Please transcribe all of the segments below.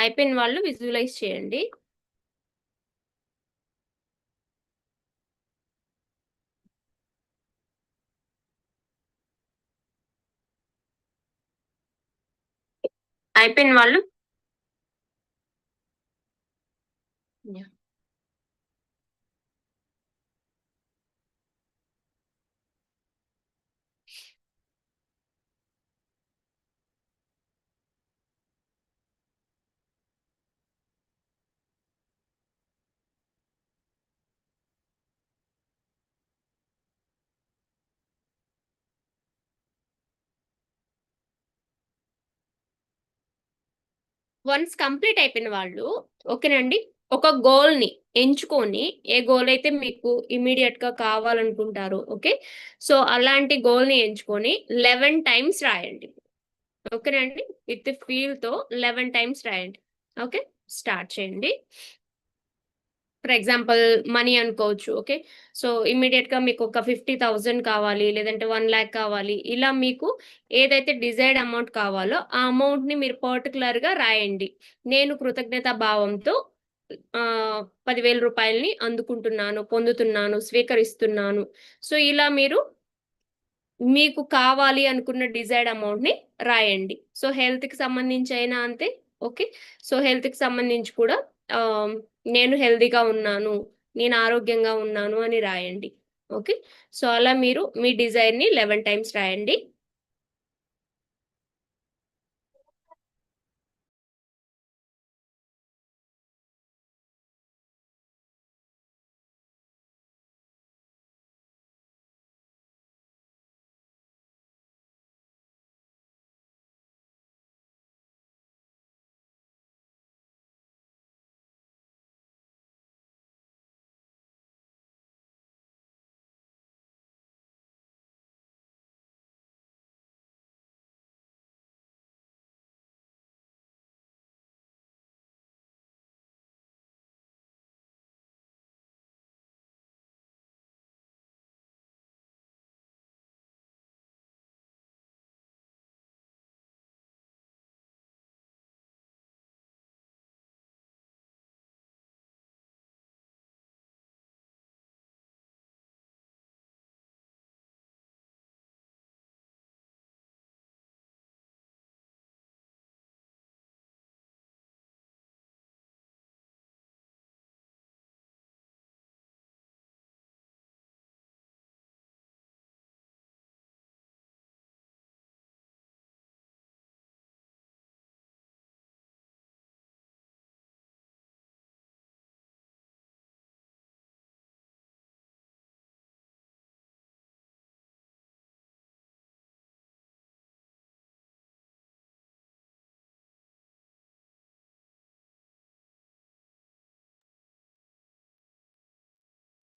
అయిపోయిన వాళ్ళు విజువలైజ్ చేయండి. అయిపోయిన వాళ్ళు వన్స్ కంప్లీట్ అయిపోయిన వాళ్ళు ఓకేనండి? ఒక గోల్ని ఎంచుకొని ఏ గోల్ అయితే మీకు ఇమీడియట్గా కావాలనుకుంటారు ఓకే? సో అలాంటి గోల్ని ఎంచుకొని లెవెన్ టైమ్స్ రాయండి. ఓకేనండి? విత్ ఫీల్తో లెవెన్ టైమ్స్ రాయండి. ఓకే? స్టార్ట్ చేయండి. ఫర్ ఎగ్జాంపుల్ మనీ అనుకోవచ్చు ఓకే సో ఇమీడియట్గా మీకు ఒక ఫిఫ్టీ థౌజండ్ కావాలి లేదంటే వన్ ల్యాక్ కావాలి. ఇలా మీకు ఏదైతే డిజైర్డ్ అమౌంట్ కావాలో ఆ అమౌంట్ని మీరు పర్టికులర్గా రాయండి. నేను కృతజ్ఞత భావంతో పదివేల రూపాయలని అందుకుంటున్నాను పొందుతున్నాను స్వీకరిస్తున్నాను. సో ఇలా మీరు మీకు కావాలి అనుకున్న డిజైర్డ్ అమౌంట్ని రాయండి. సో హెల్త్కి సంబంధించి అయినా అంతే ఓకే సో హెల్త్కి సంబంధించి కూడా ఆ నేను హెల్దీగా ఉన్నాను నేను ఆరోగ్యంగా ఉన్నాను అని రాయండి. ఓకే? సో అలా మీరు మీ డిజైర్ని లెవెన్ టైమ్స్ రాయండి.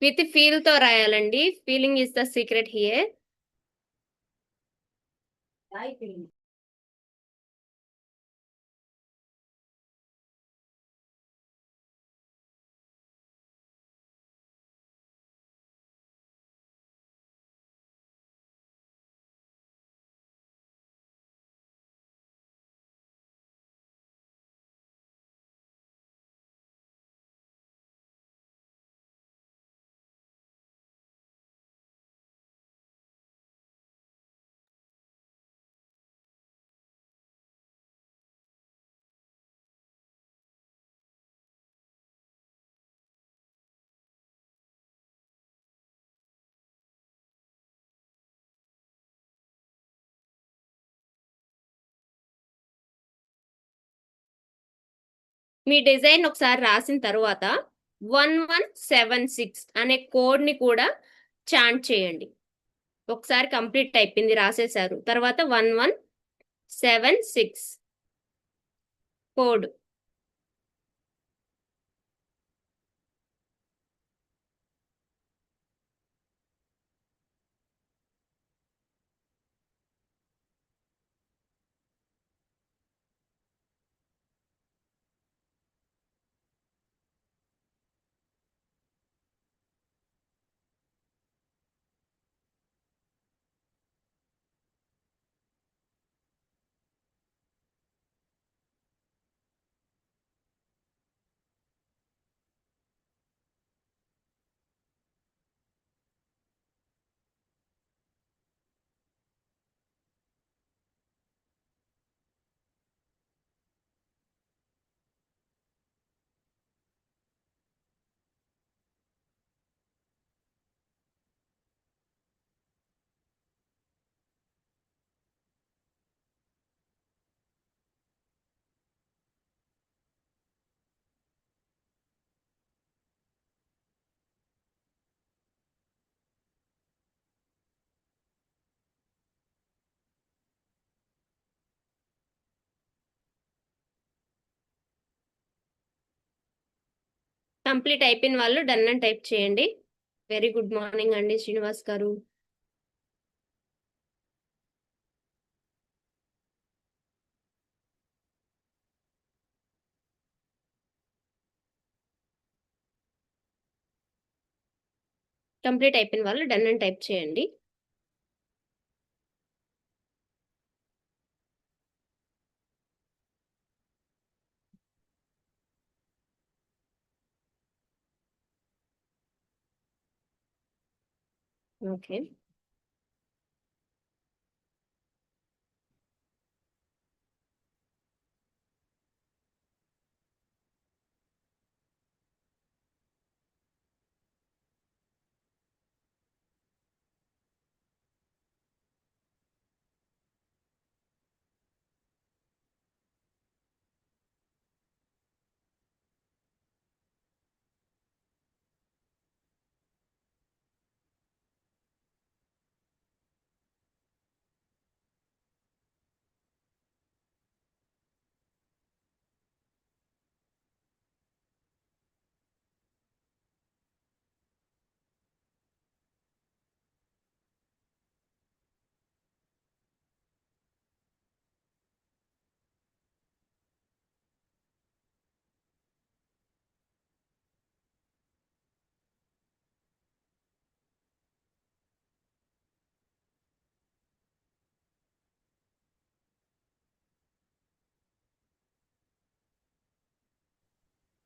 విత్ ఫీల్తో రాయాలండి. Feeling is the secret here. Me design ఒకసారి రాసిన తర్వాత వన్ వన్ సెవెన్ సిక్స్ అనే కోడ్ని కూడా చాంట్ చేయండి. ఒకసారి కంప్లీట్ అయిపోయింది రాసేశారు. తర్వాత one one seven six code. Complete అయిపోయిన వాళ్ళు డన్ అని టైప్ చేయండి. వెరీ గుడ్ మార్నింగ్ అండి శ్రీనివాస్ గారు. కంప్లీట్ అయిపోయిన వాళ్ళు డన్ అని టైప్ చేయండి. ఓకే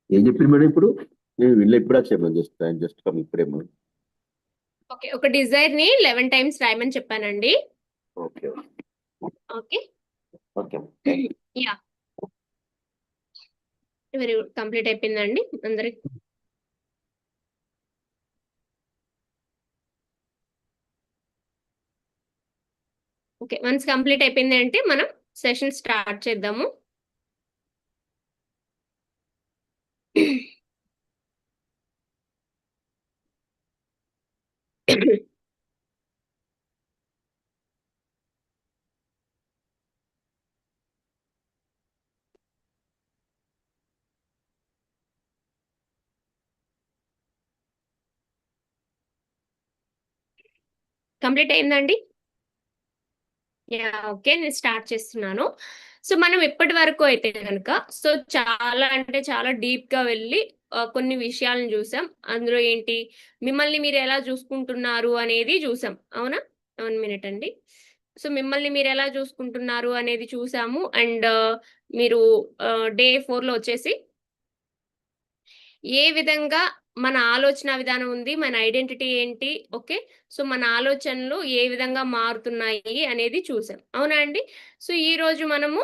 ఏం చెప్పింది మేడం ఇప్పుడు? నేను వీళ్ళు ఎప్పుడు వచ్చాము జస్ట్ జస్ట్ కమ్ ఇప్పుడేమో ఓకే ఒక డిజైర్ని లెవెన్ టైమ్స్ రాయమని చెప్పానండి. Okay okay. Okay. Very good complete అయిపోయిందండి అందరికి? ఓకే వన్స్ కంప్లీట్ అయిపోయింది అంటే మనం సెషన్ స్టార్ట్ చేద్దాము. కంప్లీట్ అయిందండి? యా ఓకే నేను స్టార్ట్ చేస్తున్నాను. సో మనం ఇప్పటి వరకు అయితే కనుక సో చాలా అంటే చాలా డీప్గా వెళ్ళి కొన్ని విషయాలను చూసాం. అందులో ఏంటి? మిమ్మల్ని మీరు ఎలా చూసుకుంటున్నారు అనేది చూసాం. అవునా? వన్ మినిట్ అండి. సో మిమ్మల్ని మీరు ఎలా చూసుకుంటున్నారు అనేది చూసాము. అండ్ మీరు డే ఫోర్లో వచ్చేసి ఏ విధంగా మన ఆలోచన విధానం ఉంది మన ఐడెంటిటీ ఏంటి ఓకే? సో మన ఆలోచనలు ఏ విధంగా మారుతున్నాయి అనేది చూసాం. అవునా అండి? సో ఈ రోజు మనము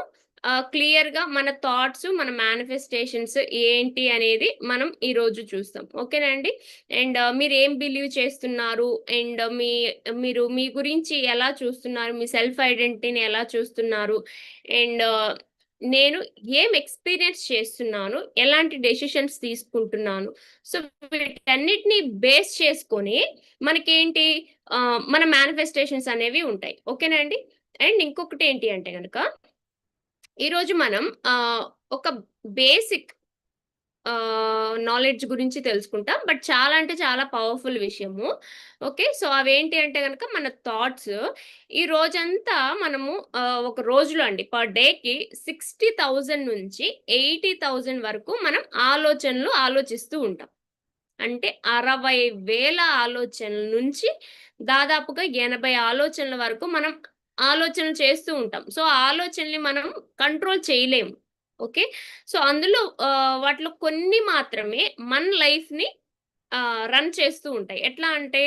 క్లియర్గా మన థాట్స్ మన మేనిఫెస్టేషన్స్ ఏంటి అనేది మనం ఈ రోజు చూస్తాం. ఓకేనండి అండి? అండ్ మీరు ఏం బిలీవ్ చేస్తున్నారు? అండ్ మీ మీరు మీ గురించి ఎలా చూస్తున్నారు? మీ సెల్ఫ్ ఐడెంటిటీని ఎలా చూస్తున్నారు? అండ్ నేను ఏం ఎక్స్పీరియన్స్ చేస్తున్నాను ఎలాంటి డెసిషన్స్ తీసుకుంటున్నాను. సో వీటన్నిటిని బేస్ చేసుకొని మనకేంటి మన మేనిఫెస్టేషన్స్ అనేవి ఉంటాయి. ఓకేనా అండి? అండ్ ఇంకొకటి ఏంటి అంటే కనుక ఈరోజు మనం ఒక బేసిక్ నాలెడ్జ్ గురించి తెలుసుకుంటాం. బట్ చాలా అంటే చాలా పవర్ఫుల్ విషయము. ఓకే? సో అవేంటి అంటే కనుక మన థాట్స్ ఈ రోజంతా మనము ఒక రోజులో అండి పర్ డేకి సిక్స్టీ థౌజండ్ నుంచి ఎయిటీ థౌజండ్ వరకు మనం ఆలోచనలు ఆలోచిస్తూ ఉంటాం. అంటే అరవై వేల ఆలోచనల నుంచి దాదాపుగా ఎనభై ఆలోచనల వరకు మనం ఆలోచనలు చేస్తూ ఉంటాం. సో ఆ ఆలోచనల్ని మనం కంట్రోల్ చేయలేము. ఓకే? సో అందులో వాటిలో కొన్ని మాత్రమే మన లైఫ్ని రన్ చేస్తూ ఉంటాయి. ఎట్లా అంటే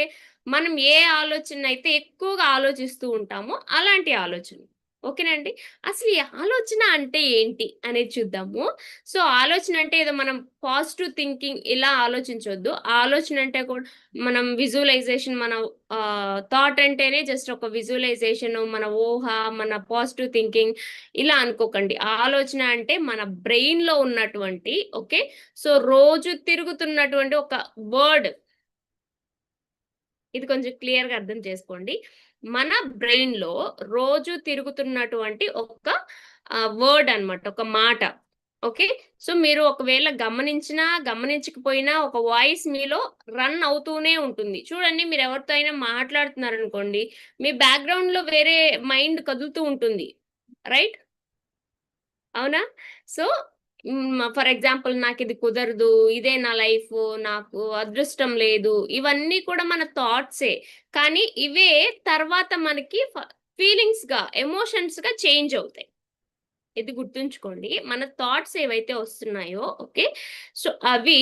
మనం ఏ ఆలోచన అయితే ఎక్కువగా ఆలోచిస్తూ ఉంటామో అలాంటి ఆలోచన ఓకేనండి అసలు ఈ ఆలోచన అంటే ఏంటి అనేది చూద్దాము. సో ఆలోచన అంటే ఏదో మనం పాజిటివ్ థింకింగ్ ఇలా ఆలోచించవద్దు ఆలోచన అంటే కూడా మనం విజువలైజేషన్ మన థాట్ అంటేనే జస్ట్ ఒక విజువలైజేషన్ మన ఊహ మన పాజిటివ్ థింకింగ్ ఇలా అనుకోకండి. ఆలోచన అంటే మన బ్రెయిన్లో ఉన్నటువంటి ఓకే? సో రోజు తిరుగుతున్నటువంటి ఒక వర్డ్. ఇది కొంచెం క్లియర్గా అర్థం చేసుకోండి. మన బ్రెయిన్లో రోజు తిరుగుతున్నటువంటి ఒక వర్డ్ అన్నమాట ఒక మాట. ఓకే? సో మీరు ఒకవేళ గమనించినా గమనించకపోయినా ఒక వాయిస్ మీలో రన్ అవుతూనే ఉంటుంది. చూడండి మీరు ఎవరితో అయినా మాట్లాడుతున్నారు అనుకోండి మీ బ్యాక్గ్రౌండ్లో వేరే మైండ్ కదులుతూ ఉంటుంది. రైట్? అవునా? సో ఫర్ ఎగ్జాంపుల్ నాకు ఇది కుదరదు ఇదే నా లైఫ్ నాకు అదృష్టం లేదు ఇవన్నీ కూడా మన థాట్సే. కానీ ఇవే తర్వాత మనకి ఫీలింగ్స్గా ఎమోషన్స్గా చేంజ్ అవుతాయి ఇది గుర్తుంచుకోండి మన థాట్స్ ఏవైతే వస్తున్నాయో ఓకే? సో అవి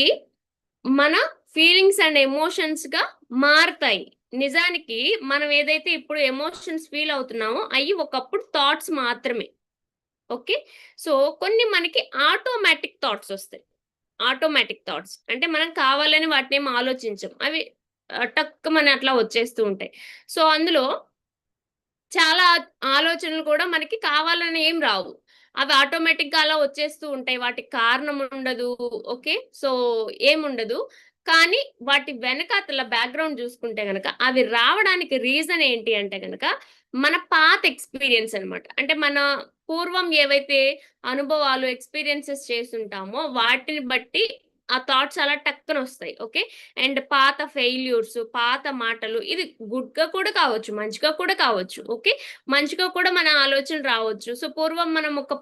మన ఫీలింగ్స్ అండ్ ఎమోషన్స్గా మారుతాయి. నిజానికి మనం ఏదైతే ఇప్పుడు ఎమోషన్స్ ఫీల్ అవుతున్నామో అవి ఒకప్పుడు థాట్స్ మాత్రమే. ఓకే? సో కొన్ని మనకి ఆటోమేటిక్ థాట్స్ వస్తాయి. Automatic thoughts. అంటే మనం కావాలని వాటిని ఏం ఆలోచించం. అవి టక్ మన అట్లా వచ్చేస్తూ ఉంటాయి. సో అందులో చాలా ఆలోచనలు కూడా మనకి కావాలని ఏం రావు. అవి ఆటోమేటిక్గా అలా వచ్చేస్తూ ఉంటాయి. వాటికి కారణం ఉండదు. ఓకే? సో ఏముండదు కానీ వాటి వెనకాతల బ్యాక్గ్రౌండ్ చూసుకుంటే గనక అవి రావడానికి రీజన్ ఏంటి అంటే గనక మన పాత ఎక్స్పీరియన్స్ అన్నమాట. అంటే మన పూర్వం ఏవైతే అనుభవాలు ఎక్స్పీరియన్సెస్ చేస్తుంటామో వాటిని బట్టి ఆ థాట్స్ అలా టక్కన వస్తాయి. ఓకే? అండ్ పాత ఫెయిల్యూర్స్ పాత మాటలు ఇది గుడ్గా కూడా కావచ్చు మంచిగా కూడా కావచ్చు. ఓకే? మంచిగా కూడా మన ఆలోచన రావచ్చు. సో పూర్వం మనం ఒక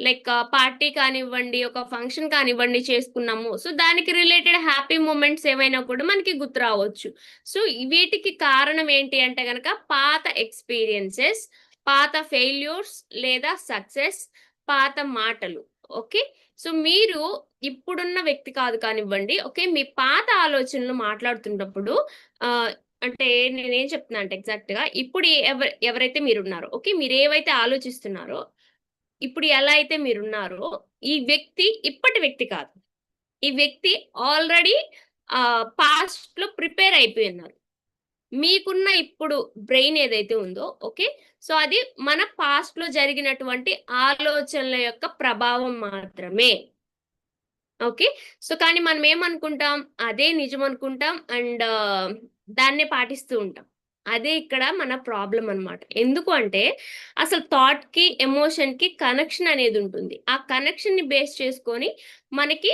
లైక్ పార్టీ కానివ్వండి ఒక ఫంక్షన్ కానివ్వండి చేసుకున్నాము. సో దానికి రిలేటెడ్ హ్యాపీ మూమెంట్స్ ఏమైనా కూడా మనకి గుర్తు రావచ్చు. సో వీటికి కారణం ఏంటి అంటే కనుక పాత ఎక్స్పీరియన్సెస్ పాత ఫెయిల్యూర్స్ లేదా సక్సెస్ పాత మాటలు. ఓకే? సో మీరు ఇప్పుడున్న వ్యక్తి కాదు కానివ్వండి ఓకే? మీ పాత ఆలోచనలు మాట్లాడుతున్నప్పుడు అంటే నేనేం చెప్తున్నా అంటే ఎగ్జాక్ట్గా ఇప్పుడు ఎవరు ఎవరైతే మీరున్నారో ఓకే? మీరు ఏవైతే ఆలోచిస్తున్నారో ఇప్పుడు ఎలా అయితే మీరున్నారో ఈ వ్యక్తి ఇప్పటి వ్యక్తి కాదు. ఈ వ్యక్తి ఆల్రెడీ పాస్ట్లో ప్రిపేర్ అయిపోయి ఉన్నారు. మీకున్న ఇప్పుడు బ్రెయిన్ ఏదైతే ఉందో ఓకే? సో అది మన పాస్ట్లో జరిగినటువంటి ఆలోచనల యొక్క ప్రభావం మాత్రమే. ఓకే? సో కానీ మనం ఏమనుకుంటాం? అదే నిజం అనుకుంటాం అండ్ దాన్నే పాటిస్తూ ఉంటాం. అదే ఇక్కడ మన ప్రాబ్లం అనమాట ఎందుకు అంటే అసలు థాట్కి ఎమోషన్కి కనెక్షన్ అనేది ఉంటుంది. ఆ కనెక్షన్ని బేస్ చేసుకొని మనకి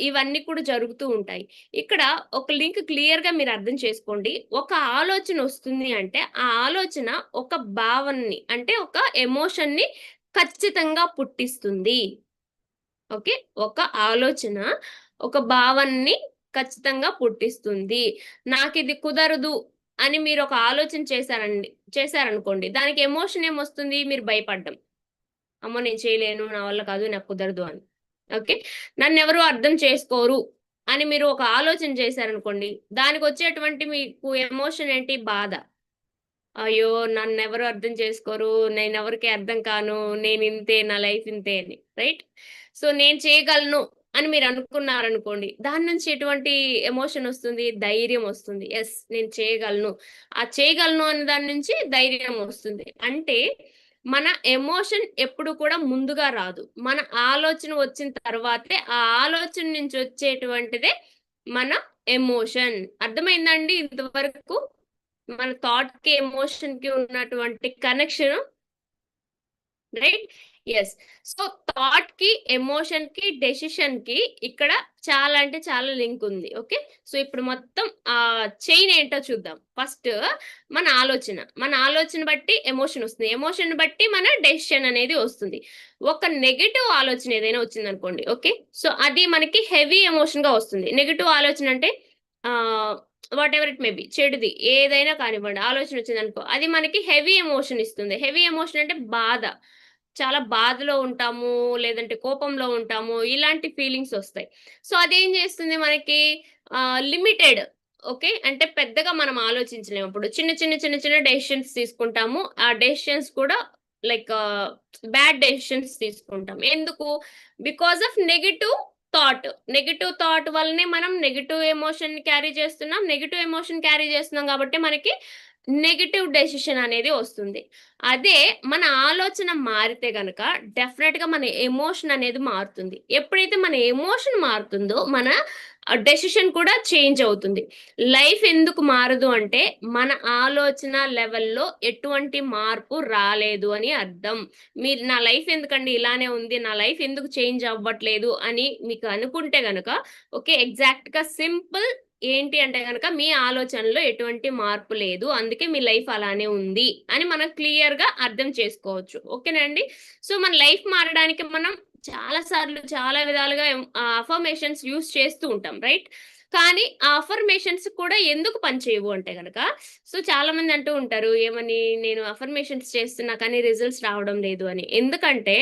ఇవన్నీ కూడా జరుగుతూ ఉంటాయి. ఇక్కడ ఒక లింక్ క్లియర్గా మీరు అర్థం చేసుకోండి. ఒక ఆలోచన వస్తుంది అంటే ఆ ఆలోచన ఒక భావనని అంటే ఒక ఎమోషన్ని ఖచ్చితంగా పుట్టిస్తుంది. ఓకే? ఒక ఆలోచన ఒక భావనని ఖచ్చితంగా పుట్టిస్తుంది. నాకు ఇది కుదరదు అని మీరు ఒక ఆలోచన చేశారండి చేశారనుకోండి దానికి ఎమోషన్ ఏమొస్తుంది? మీరు భయపడ్డం. అమ్మో! నేను చేయలేను నా వల్ల కాదు నాకు కుదరదు అని. ఓకే? నన్ను ఎవరు అర్థం చేసుకోరు అని మీరు ఒక ఆలోచన చేశారనుకోండి దానికి వచ్చేటువంటి మీకు ఎమోషన్ ఏంటి? బాధ. అయ్యో నన్ను ఎవరు అర్థం చేసుకోరు నేను ఎవరికి అర్థం కాను నేను ఇంతే నా లైఫ్ ఇంతే అని రైట్? సో నేను చేయగలను అని మీరు అనుకున్నారనుకోండి దాని నుంచి ఎటువంటి ఎమోషన్ వస్తుంది? ధైర్యం వస్తుంది. ఎస్ నేను చేయగలను. ఆ చేయగలను అనే దాని నుంచి ధైర్యం వస్తుంది. అంటే మన ఎమోషన్ ఎప్పుడు కూడా ముందుగా రాదు. మన ఆలోచన వచ్చిన తర్వాతే ఆ ఆలోచన నుంచి వచ్చేటువంటిదే మన ఎమోషన్ అర్థమైందండి? ఇంతవరకు మన థాట్కి ఎమోషన్కి ఉన్నటువంటి కనెక్షన్ రైట్ ఎస్ సో థాట్కి ఎమోషన్కి డెసిషన్కి ఇక్కడ చాలా అంటే చాలా లింక్ ఉంది. ఓకే సో ఇప్పుడు మొత్తం ఆ చైన్ ఏంటో చూద్దాం. ఫస్ట్ మన ఆలోచన. మన ఆలోచన బట్టి ఎమోషన్ వస్తుంది. ఎమోషన్ బట్టి మన డెసిషన్ అనేది వస్తుంది. ఒక నెగటివ్ ఆలోచన ఏదైనా వచ్చింది అనుకోండి ఓకే సో అది మనకి హెవీ ఎమోషన్గా వస్తుంది. నెగటివ్ ఆలోచన అంటే ఆ వాట్ ఎవర్ ఇట్ మేబీ చెడుది ఏదైనా కానివ్వండి ఆలోచన వచ్చింది అనుకో అది మనకి హెవీ ఎమోషన్ ఇస్తుంది. హెవీ ఎమోషన్ అంటే బాధ. చాలా బాధలో ఉంటాము లేదంటే కోపంలో ఉంటాము ఇలాంటి ఫీలింగ్స్ వస్తాయి. సో అదేం చేస్తుంది మనకి? Limited okay? అంటే పెద్దగా మనం ఆలోచించలేము. అప్పుడు చిన్న చిన్న చిన్న చిన్న డెసిషన్స్ తీసుకుంటాము. ఆ డెసిషన్స్ కూడా లైక్ బ్యాడ్ డెసిషన్స్ తీసుకుంటాం. ఎందుకు? Because of negative thought. Negative thought వల్లనే మనం నెగిటివ్ ఎమోషన్ క్యారీ చేస్తున్నాం. నెగిటివ్ ఎమోషన్ క్యారీ చేస్తున్నాం కాబట్టి మనకి నెగటివ్ డెసిషన్ అనేది వస్తుంది. అదే మన ఆలోచన మారితే గనక డెఫినెట్గా మన ఎమోషన్ అనేది మారుతుంది. ఎప్పుడైతే మన ఎమోషన్ మారుతుందో మన డెసిషన్ కూడా చేంజ్ అవుతుంది. లైఫ్ ఎందుకు మారదు అంటే మన ఆలోచన లెవెల్లో ఎటువంటి మార్పు రాలేదు అని అర్థం. మీరు నా లైఫ్ ఎందుకండి ఇలానే ఉంది? నా లైఫ్ ఎందుకు చేంజ్ అవ్వట్లేదు? అని మీకు అనుకుంటే గనక ఓకే ఎగ్జాక్ట్గా సింపుల్ ఏంటి అంటే కనుక మీ ఆలోచనలో ఎటువంటి మార్పు లేదు. అందుకే మీ లైఫ్ అలానే ఉంది అని మనం క్లియర్గా అర్థం చేసుకోవచ్చు. ఓకేనండి సో మన లైఫ్ మారడానికి మనం చాలా సార్లు చాలా విధాలుగా అఫర్మేషన్స్ యూస్ చేస్తూ ఉంటాం రైట్ కానీ ఆ అఫర్మేషన్స్ కూడా ఎందుకు పనిచేయవు అంటే కనుక సో చాలా మంది అంటూ ఉంటారు ఏమని నేను అఫర్మేషన్స్ చేస్తున్నా కానీ రిజల్ట్స్ రావడం లేదు అని. ఎందుకంటే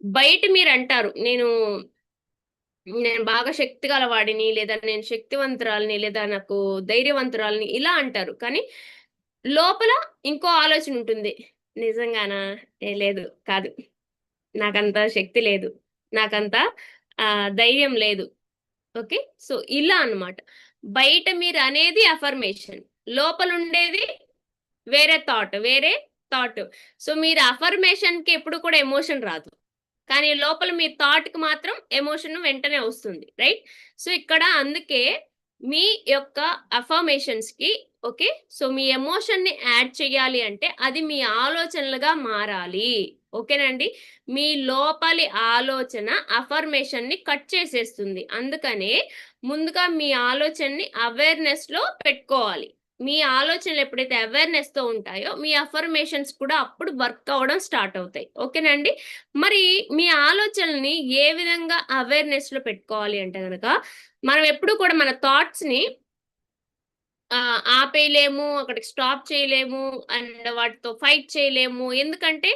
బయట మీరు అంటారు నేను నేను బాగా శక్తి గలవాడిని లేదా నేను శక్తివంతురాలని లేదా నాకు ధైర్యవంతురాలని ఇలా అంటారు. కానీ లోపల ఇంకో ఆలోచన ఉంటుంది. నిజంగానా? లేదు కాదు. నాకంత శక్తి లేదు. నాకంత ఆ, ధైర్యం లేదు. ఓకే? సో ఇలా అన్నమాట. బయట మీరు అనేది అఫర్మేషన్ లోపల ఉండేది వేరే థాట్ వేరే థాట్ సో మీరు అఫర్మేషన్కి ఎప్పుడు కూడా ఎమోషన్ రాదు. కానీ లోపల మీ థాట్కి మాత్రం ఎమోషన్ వెంటనే వస్తుంది రైట్ సో ఇక్కడ అందుకే మీ యొక్క అఫర్మేషన్స్కి ఓకే సో మీ ఎమోషన్ని యాడ్ చేయాలి అంటే అది మీ ఆలోచనలుగా మారాలి ఓకేనండి మీ లోపలి ఆలోచన అఫర్మేషన్ని కట్ చేసేస్తుంది. అందుకనే ముందుగా మీ ఆలోచనని అవేర్నెస్లో పెట్టుకోవాలి. మీ ఆలోచనలు ఎప్పుడైతే అవేర్నెస్తో ఉంటాయో మీ అఫర్మేషన్స్ కూడా అప్పుడు వర్క్ అవ్వడం స్టార్ట్ అవుతాయి. ఓకేనండి మరి మీ ఆలోచనల్ని ఏ విధంగా అవేర్నెస్లో పెట్టుకోవాలి అంటే కనుక మనం ఎప్పుడు కూడా మన థాట్స్ని ఆపేయలేము అక్కడికి స్టాప్ చేయలేము అండ్ వాటితో ఫైట్ చేయలేము. ఎందుకంటే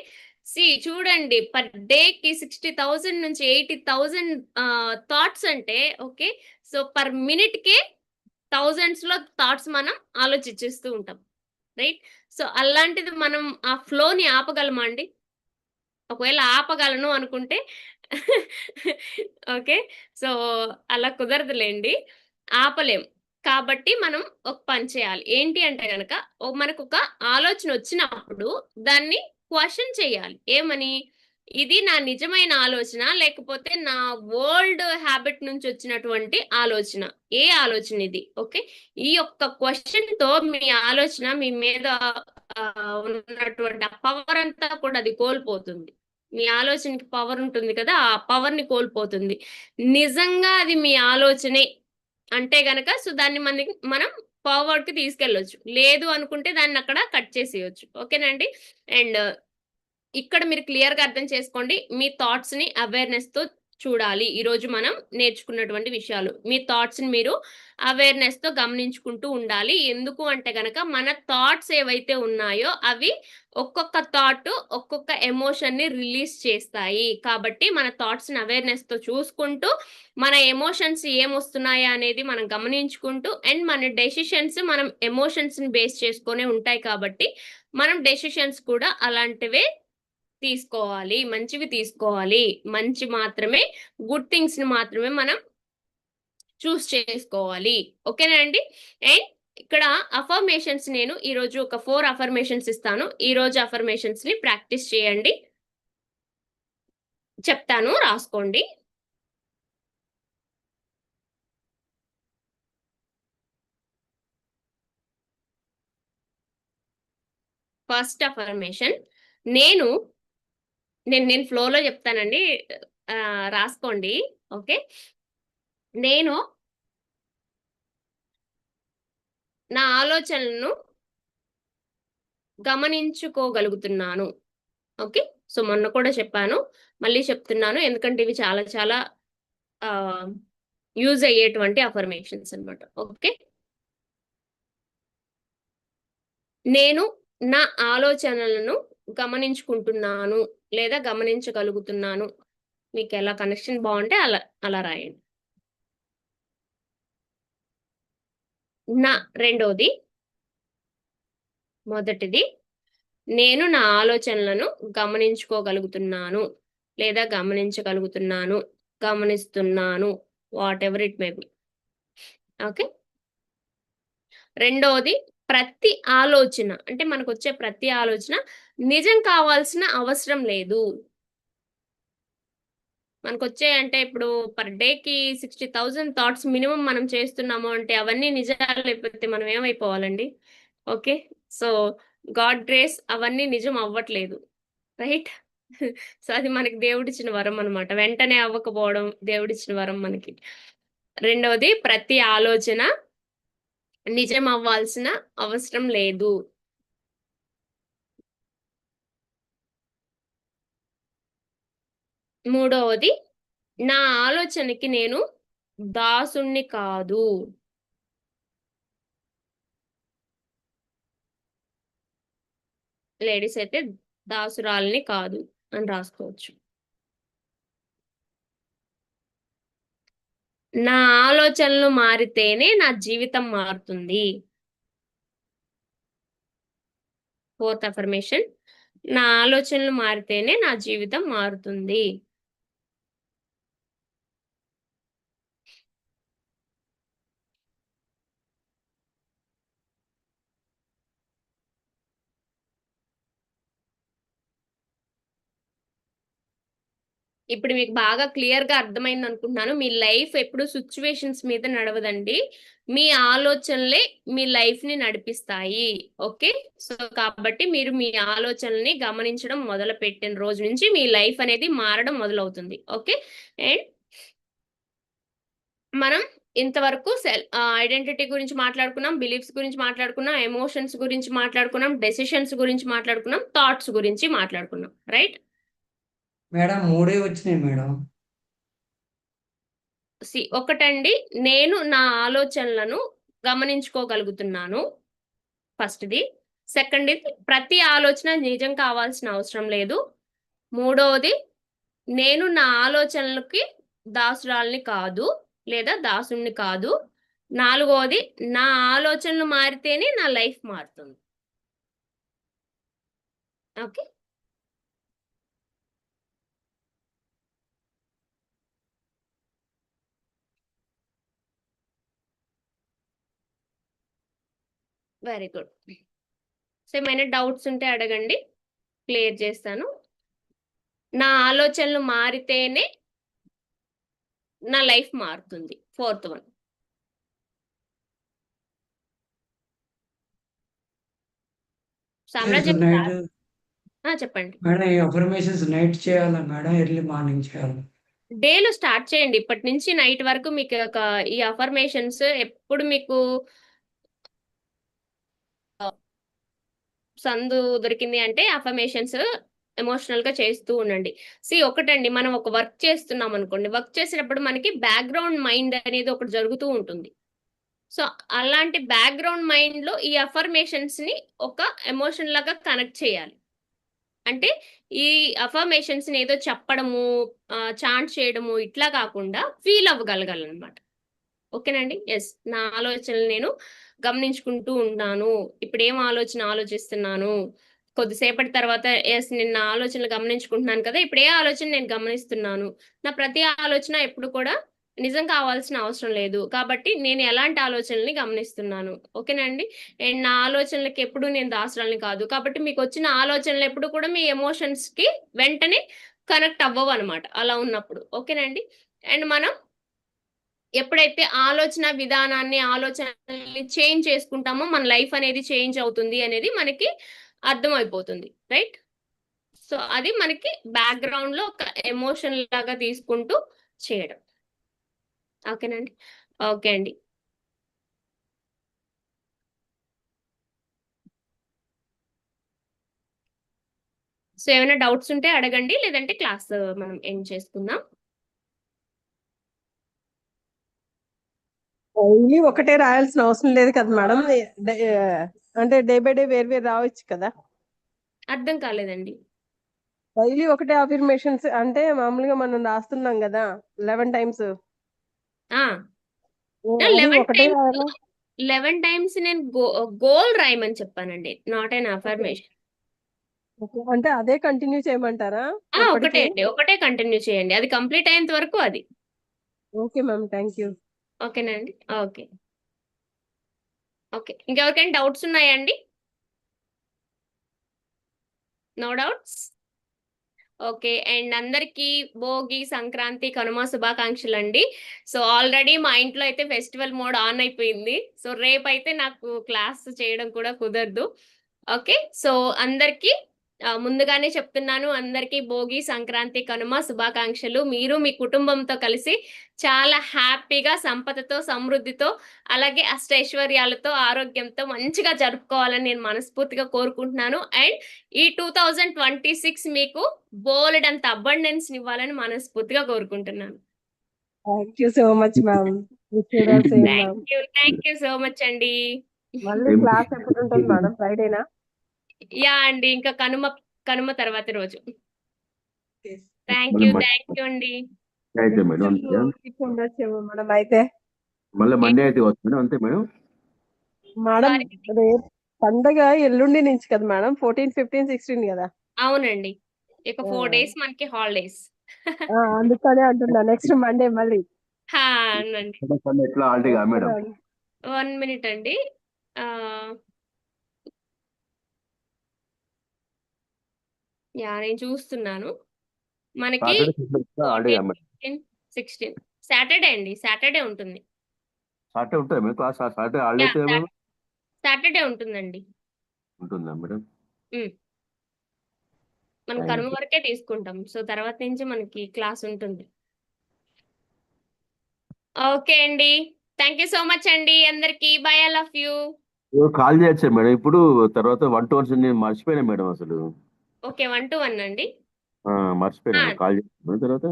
సి చూడండి పర్ డేకి సిక్స్టీ థౌజండ్ నుంచి ఎయిటీ థౌజండ్ థాట్స్ అంటే ఓకే సో పర్ మినిట్ కే థౌజండ్స్లో థాట్స్ మనం ఆలోచించేస్తూ ఉంటాం. రైట్? సో అలాంటిది మనం ఆ ఫ్లోని ఆపగలమా అండి? ఒకవేళ ఆపగలను అనుకుంటే ఓకే? సో అలా కుదరదులేండి. ఆపలేం. కాబట్టి మనం ఒక పని చేయాలి. ఏంటి అంటే కనుక మనకు ఒక ఆలోచన వచ్చినప్పుడు దాన్ని క్వశ్చన్ చేయాలి. ఏమని? ఇది నా నిజమైన ఆలోచన లేకపోతే నా వరల్డ్ హ్యాబిట్ నుంచి వచ్చినటువంటి ఆలోచన. ఏ ఆలోచన ఇది? ఓకే? ఈ యొక్క క్వశ్చన్తో మీ ఆలోచన మీ మీద ఉన్నటువంటి ఆ పవర్ అంతా కూడా అది కోల్పోతుంది. మీ ఆలోచనకి పవర్ ఉంటుంది కదా ఆ పవర్ని కోల్పోతుంది. నిజంగా అది మీ ఆలోచనే. అంటే గనక సో దాన్ని మనకి మనం ఫార్వర్డ్కి తీసుకెళ్ళొచ్చు. లేదు అనుకుంటే దాన్ని అక్కడ కట్ చేసేయచ్చు. ఓకేనండి అండ్ ఇక్కడ మీరు క్లియర్గా అర్థం చేసుకోండి. మీ థాట్స్ని అవేర్నెస్తో చూడాలి. ఈ రోజు మనం నేర్చుకున్నటువంటి విషయాలు. మీ థాట్స్ని మీరు అవేర్నెస్తో గమనించుకుంటూ ఉండాలి. ఎందుకు అంటే గనక మన థాట్స్ ఏవైతే ఉన్నాయో అవి ఒక్కొక్క థాట్ ఒక్కొక్క ఎమోషన్ని రిలీజ్ చేస్తాయి. కాబట్టి మన థాట్స్ని అవేర్నెస్తో చూసుకుంటూ మన ఎమోషన్స్ ఏమొస్తున్నాయా అనేది మనం గమనించుకుంటూ అండ్ మన డెసిషన్స్ మనం ఎమోషన్స్ని బేస్ చేసుకునే ఉంటాయి కాబట్టి మనం డెసిషన్స్ కూడా అలాంటివే తీసుకోవాలి మంచివి తీసుకోవాలి. మంచి మాత్రమే గుడ్ థింగ్స్ని మాత్రమే మనం చూస్ చేసుకోవాలి. ఓకేనా అండి? అండ్ ఇక్కడ అఫర్మేషన్స్ నేను ఈరోజు ఒక ఫోర్ అఫర్మేషన్స్ ఇస్తాను. ఈ రోజు అఫర్మేషన్స్ని ప్రాక్టీస్ చేయండి. చెప్తాను రాసుకోండి. ఫస్ట్ అఫర్మేషన్ నేను నేను నేను ఫ్లోలో చెప్తానండి. రాసుకోండి. ఓకే? నేను నా ఆలోచనలను గమనించుకోగలుగుతున్నాను. ఓకే? సో మొన్న కూడా చెప్పాను. మళ్ళీ చెప్తున్నాను. ఎందుకంటే ఇవి చాలా చాలా యూజ్ అయ్యేటువంటి అఫర్మేషన్స్ అన్నమాట. ఓకే? నేను నా ఆలోచనలను గమనించుకుంటున్నాను లేదా గమనించగలుగుతున్నాను. మీకు ఎలా కనెక్షన్ బాగుంటే అలా అలా రాయండి. నా రెండోది. మొదటిది. నేను నా ఆలోచనలను గమనించుకోగలుగుతున్నాను లేదా గమనించగలుగుతున్నాను గమనిస్తున్నాను whatever it may be okay? రెండోది ప్రతి ఆలోచన అంటే మనకు వచ్చే ప్రతి ఆలోచన నిజం కావాల్సిన అవసరం లేదు. మనకు వచ్చే అంటే ఇప్పుడు పర్ డేకి సిక్స్టీ థౌజండ్ థాట్స్ మినిమం మనం చేస్తున్నాము అంటే అవన్నీ నిజాలు అయిపోతే మనం ఏమైపోవాలండి? ఓకే. సో గాడ్ గ్రేస్ అవన్నీ నిజం అవ్వట్లేదు. రైట్ సో అది మనకి దేవుడిచ్చిన వరం అనమాట వెంటనే అవ్వకపోవడం దేవుడిచ్చిన వరం మనకి. రెండవది ప్రతి ఆలోచన నిజం అవ్వాల్సిన అవసరం లేదు. మూడవది నా ఆలోచనకి నేను దాసుణ్ణి కాదు. లేడీస్ అయితే దాసురాల్ని కాదు అని రాసుకోవచ్చు. నా ఆలోచనలు మారితేనే నా జీవితం మారుతుంది. ఫోర్త్ అఫర్మేషన్ నా ఆలోచనలు మారితేనే నా జీవితం మారుతుంది. ఇప్పుడు మీకు బాగా క్లియర్గా అర్థమైంది అనుకుంటున్నాను. మీ లైఫ్ ఎప్పుడు సిచ్యువేషన్స్ మీద నడవదండి. మీ ఆలోచనలే మీ లైఫ్ని నడిపిస్తాయి. ఓకే? సో కాబట్టి మీరు మీ ఆలోచనల్ని గమనించడం మొదలు పెట్టిన రోజు నుంచి మీ లైఫ్ అనేది మారడం మొదలవుతుంది. ఓకే? అండ్ మనం ఇంతవరకు సెల్ ఐడెంటిటీ గురించి మాట్లాడుకున్నాం బిలీఫ్స్ గురించి మాట్లాడుకున్నాం ఎమోషన్స్ గురించి మాట్లాడుకున్నాం డెసిషన్స్ గురించి మాట్లాడుకున్నాం థాట్స్ గురించి మాట్లాడుకున్నాం. రైట్? మేడం మూడే వచ్చినాయి మేడం. సి ఒకటండి. నేను నా ఆలోచనలను గమనించుకోగలుగుతున్నాను. ఫస్ట్ది. సెకండ్ ఇది ప్రతి ఆలోచన నిజం కావాల్సిన అవసరం లేదు. మూడవది నేను నా ఆలోచనలకి దాసురాల్ని కాదు లేదా దాసుణ్ణి కాదు. నాలుగవది నా ఆలోచనలు మారితేనే నా లైఫ్ మారుతుంది. ఓకే? Very good. సో ఏమైనా డౌట్స్ ఉంటే అడగండి. క్లియర్ చేస్తాను. నా ఆలోచనలు మారితేనే నా లైఫ్ మారుతుంది. Fourth one. సామ్రాజ్యం చెప్పండి. మేడం ఈ అఫర్మేషన్స్ నైట్ చేయాలా? మేడం ఎర్లీ మార్నింగ్ చేయాలా? డేలో స్టార్ట్ చేయండి. ఇప్పటి నుంచి నైట్ వరకు మీకు ఒక ఈ అఫర్మేషన్స్ ఎప్పుడు మీకు సందు దొరికింది అంటే అఫర్మేషన్స్ ఎమోషనల్గా చేస్తూ ఉండండి. సి ఒకటండి మనం ఒక వర్క్ చేస్తున్నాం అనుకోండి. వర్క్ చేసేటప్పుడు మనకి బ్యాక్గ్రౌండ్ మైండ్ అనేది ఒకటి జరుగుతూ ఉంటుంది. సో అలాంటి బ్యాక్గ్రౌండ్ మైండ్లో ఈ అఫర్మేషన్స్ని ఒక ఎమోషన్ లాగా కనెక్ట్ చేయాలి. అంటే ఈ అఫర్మేషన్స్ని ఏదో చెప్పడము చాంట్ చేయడము ఇట్లా కాకుండా ఫీల్ అవ్వగలగాలన్నమాట. ఓకేనండి? ఎస్ నా ఆలోచనలు నేను గమనించుకుంటూ ఉన్నాను ఇప్పుడు ఏం ఆలోచన ఆలోచిస్తున్నాను? కొద్దిసేపటి తర్వాత ఎస్ నేను నా ఆలోచనలు గమనించుకుంటున్నాను కదా ఇప్పుడు ఏ ఆలోచన నేను గమనిస్తున్నాను. నా ప్రతి ఆలోచన ఎప్పుడు కూడా నిజం కావాల్సిన అవసరం లేదు. కాబట్టి నేను ఎలాంటి ఆలోచనల్ని గమనిస్తున్నాను? ఓకేనండి అండ్? నా ఆలోచనలకు ఎప్పుడు నేను దాసరాలని కాదు. కాబట్టి మీకు వచ్చిన ఆలోచనలు ఎప్పుడు కూడా మీ ఎమోషన్స్కి వెంటనే కనెక్ట్ అవ్వవు అనమాట అలా ఉన్నప్పుడు. ఓకేనండి అండ్ మనం ఎప్పుడైతే ఆలోచన విధానాన్ని ఆలోచనల్ని చేంజ్ చేసుకుంటామో మన లైఫ్ అనేది చేంజ్ అవుతుంది అనేది మనకి అర్థమైపోతుంది. రైట్? సో అది మనకి బ్యాక్గ్రౌండ్లో ఒక ఎమోషన్ లాగా తీసుకుంటూ చేయడం. ఓకేనండి ఓకే అండి. సో ఏమైనా డౌట్స్ ఉంటే అడగండి. లేదంటే క్లాస్ మనం ఎండ్ చేసుకుందాం. డైలీ ఒకటే రాయాల్సిన అవసరం లేదు కదా మేడం? అంటే డే బై డే వేరు వేరు రావచ్చు కదా? అర్థం కాలేదండి. డైలీ ఒకటే అఫర్మేషన్స్ అంటే మామూలుగా మనం రాస్తున్నాం కదా లెవెన్ టైమ్స్ లెవెన్ టైమ్స్ నేను గోల్ రాయమని చెప్పానండి నాట్ అన్ అఫర్మేషన్. అంటే అదే కంటిన్యూ చేయమంటారా? ఒకటే అండి ఒకటే కంటిన్యూ చేయండి అది కంప్లీట్ అయ్యేంత వరకు అది. ఓకే మ్యామ్ థ్యాంక్ యూ ఓకేనండి ఓకే. ఓకే. ఇంకెవరికైనా డౌట్స్ ఉన్నాయండి నో డౌట్స్? ఓకే. అండ్ అందరికీ భోగి సంక్రాంతి కనుమ శుభాకాంక్షలు అండి సో ఆల్రెడీ మా ఇంట్లో అయితే ఫెస్టివల్ మోడ్ ఆన్ అయిపోయింది. సో రేపైతే నాకు క్లాస్ చేయడం కూడా కుదరదు. ఓకే. సో అందరికీ ముందుగానే చెప్తున్నాను అందరికీ భోగి సంక్రాంతి కనుమ శుభాకాంక్షలు. మీరు మీ కుటుంబంతో కలిసి చాలా హ్యాపీగా సంపదతో సమృద్ధితో అలాగే అష్టైశ్వర్యాలతో ఆరోగ్యంతో మంచిగా జరుపుకోవాలని నేను మనస్ఫూర్తిగా కోరుకుంటున్నాను. అండ్ ఈ టూ థౌజండ్ ట్వంటీ సిక్స్ మీకు బోలెడ్ అంత అబండెన్స్ ఇవ్వాలని మనస్ఫూర్తిగా కోరుకుంటున్నాను. Thank you so much ma'am thank you thank you so much అండి. మళ్ళీ క్లాస్ ఎప్పుడు ఉంటుంది మేడం ఫ్రైడేనా యా అండి ఇంకా కనుమ కనుమ తర్వాత రోజు. థ్యాంక్ యూ థ్యాంక్ యూ అండి. అయితే మేడం మేడం అయితే. మళ్ళీ మండే అయితే వస్తుంది అంతే మేడం. మేడం. రేపు పండగ ఎల్లుండి నుంచి కదా మేడం ఫోర్టీన్ ఫిఫ్టీన్ సిక్స్టీన్ కదా. అవునండి. ఇక ఫోర్. డేస్ మనకి హాలిడేస్ ఆ, అందుకనే అంటున్నా నెక్స్ట్ మండే? మళ్ళీ వన్ మినిట్ అండి. యా నేను చూస్తున్నాను. మనకి సిక్స్టీన్ సాటర్డే అండి సాటర్డే ఉంటుంది. సాటర్డే ఉంటుంది మేడం క్లాస్? సాటర్డే సాటర్డే ఉంటుందండి. ఉంటుందా మేడం? మనం కనుమ. వరకే తీసుకుంటాం. సో తర్వాత నుంచి మనకి క్లాస్ ఉంటుంది. ఓకే అండి. థ్యాంక్ యూ సో మచ్ అండి. అందరికి bye I love you call చేయొచ్చా మేడం? ఇప్పుడు తర్వాత వన్ టు వన్స్ నేను మర్చిపోయినా మేడం అసలు. ఓకే వన్ టు వన్ అండి. ఆ, మర్చిపోయినా. కాల్ చేస్తాను తర్వాత?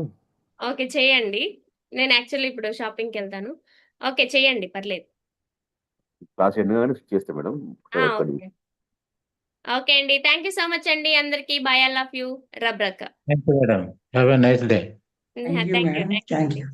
ఓకే చేయండి. నేను యాక్చువల్లీ ఇప్పుడు షాపింగ్కి వెళ్తాను. ఓకే చేయండి పర్లేదు. క్లాస్ ఎండ్ చేస్తా మేడం. ఓకే. ఓకే అండి. థ్యాంక్ యూ సో మచ్ అండి అందరికి. Bye I love you. రబ్రక్క Thank you, madam. Have a nice day. Thank you thank you madam. Thank you.